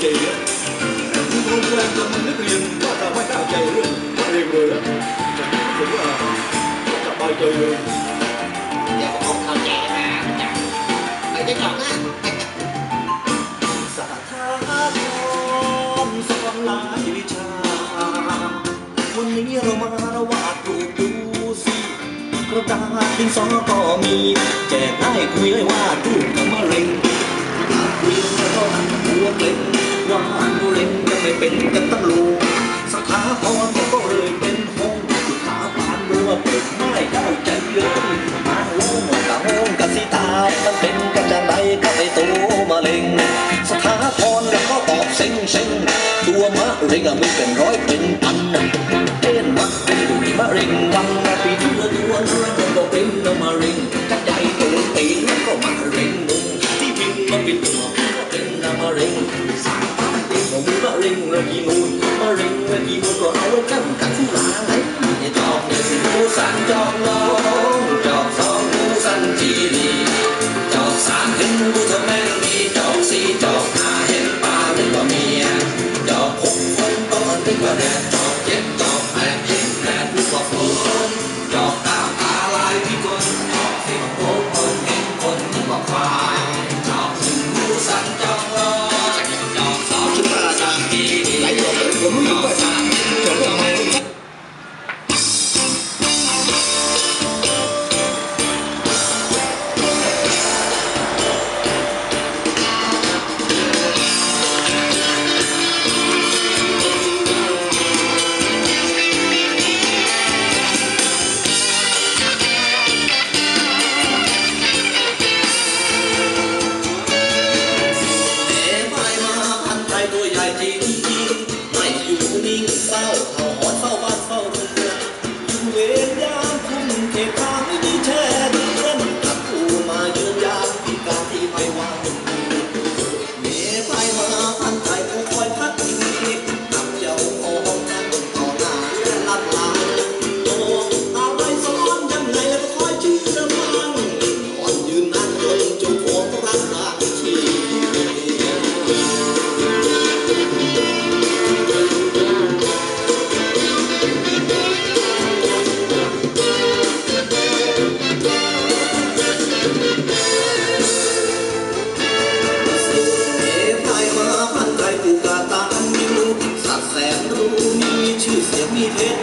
ใจเรียนแต่ผู้โรงเรียนจะมันนักเรียนว่าจะไม่เข้าใจเรื่องนักเรียนเลยนะผมว่าจะไปใจเลยเดี๋ยวผมเข้าใจนะไปจะกลับนะสาธารณสอนลายวิชา วันนี้เรามาระวาดรูปดูสิกระดาษดินสอก็มี แจกได้คุยได้ว่าดรูปกับมะเร็งคุยแล้ งว่าเร็งยังไม่เป็นกันตั้งโลกสถาพรก็เลยเป็นห้องสุขาบานเรือเปิดไม่ได้ใจเลยมาโลงกะโฮงกะสิตามันเป็นกันจังไรก็ไปตัวมะเร็งสถาพรแล้วก็ตอบเซ็งเซ็งตัวมะเร็งอะมีเป็นร้อยเป็นพันเต้นวัดเป็นดุยมะเร็งวันละปีเดือนตัวเนื้อนก็เป็นมะเร็งกระจายตัวตีนแล้วก็มะเร็งมุงที่พิมพ์มาเป็นตัวก็เมะเร็งแล้วกี่มูลมะเร็งแล้วกี่มูลก็เอาไว้กันกันทุลาไหนจอกหนึ่งผู้สันจอกน้องจอกสองผู้สันจีดีจอกสามเห็นผู้ทำแม่งมีจอกสี่จอกห้าเห็นป้าเป็นตัวเมียจอกหกคนต้นเป็นตัวแดดจอกเจ็ดจอกแปดเห็นแปดลูกบอกคนจอกเก้าตา ตัวใหญ่จริ สัต